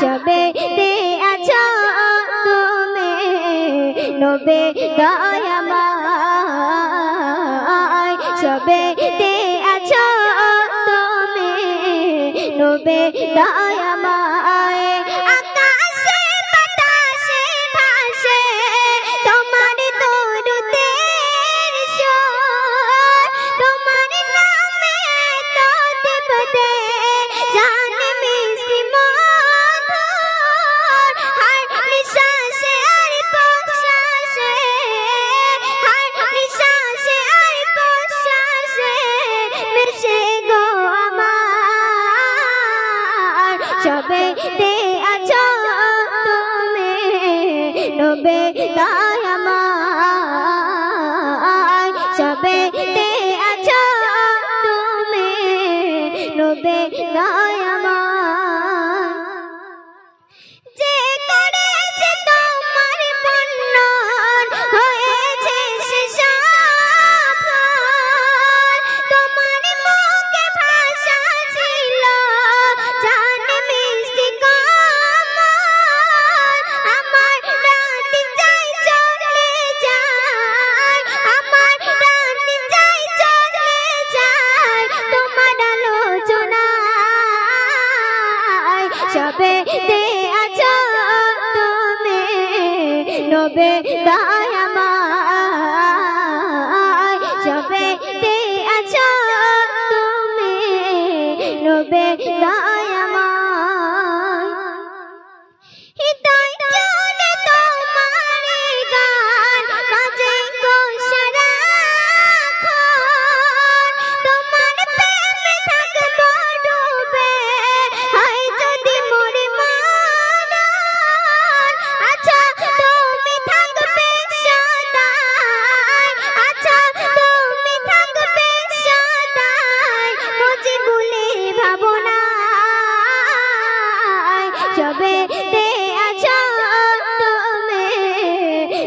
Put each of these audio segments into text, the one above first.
সবে দিয়াছ তুমি নবে দয়াময়। সবে দিয়াছ তুমি নবে দয়াময়। সবে তে আছো তুমি নবে দয়াময়। সবে তে আছো তুমি নবে সবে দে আছো তুমি নবে দয়াময় ভুলে ভাবনায়। সবে তে আছো তুমি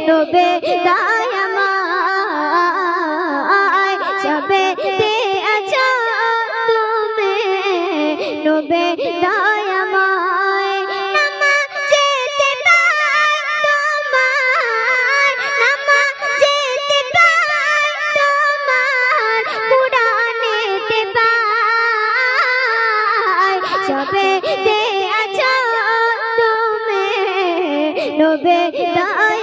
নবে দায় আমায় সবে তে আছো তুমি নবে দয়াময়।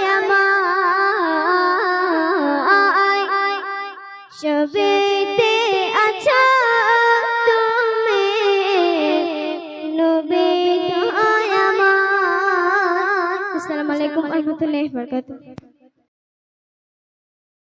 সবে তে আছো তুমি নবে দয়াময়। আসসালামু আলাইকুম ওয়া রাহমাতুল্লাহি ওয়া বারাকাতুহু।